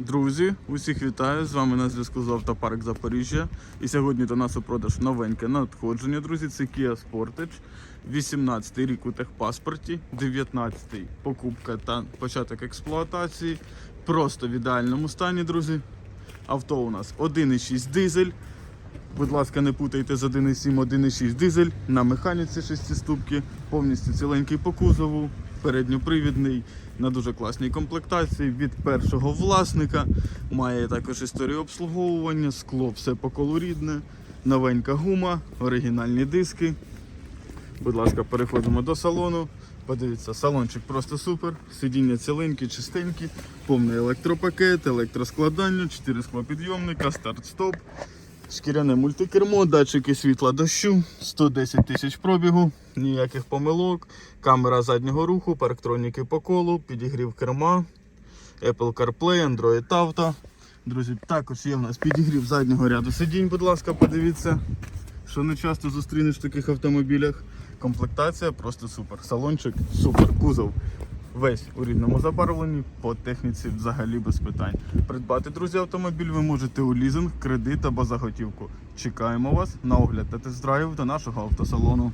Друзі, усіх вітаю! З вами на зв'язку з автопарк Запоріжжя. І сьогодні до нас у продаж новеньке надходження, друзі. Це Kia Sportage. 18 рік у техпаспорті, 19-й покупка та початок експлуатації. Просто в ідеальному стані, друзі. Авто у нас 1,6 дизель. Будь ласка, не путайте з 1,7, 1,6 дизель на механіці 6 ступки, повністю ціленький по кузову, передньопривідний, на дуже класній комплектації від першого власника. Має також історію обслуговування, скло все по колу новенька гума, оригінальні диски. Будь ласка, переходимо до салону. Подивіться, салончик просто супер. Сидіння ціленькі, чистенькі, повний електропакет, електроскладання, 4 склопідйомника, старт-стоп. Шкіряне мультикермо, датчики світла дощу, 110 тисяч пробігу, ніяких помилок, камера заднього руху, парктроніки по колу, підігрів керма, Apple CarPlay, Android Auto. Друзі, також є в нас підігрів заднього ряду сидінь, будь ласка, подивіться, що не часто зустрінеш в таких автомобілях. Комплектація просто супер. Салончик супер, кузов весь у рідному забарвленні, по техніці взагалі без питань. Придбати, друзі, автомобіль ви можете у лізинг, кредит або заготівку. Чекаємо вас на огляд та тест-драйв до нашого автосалону.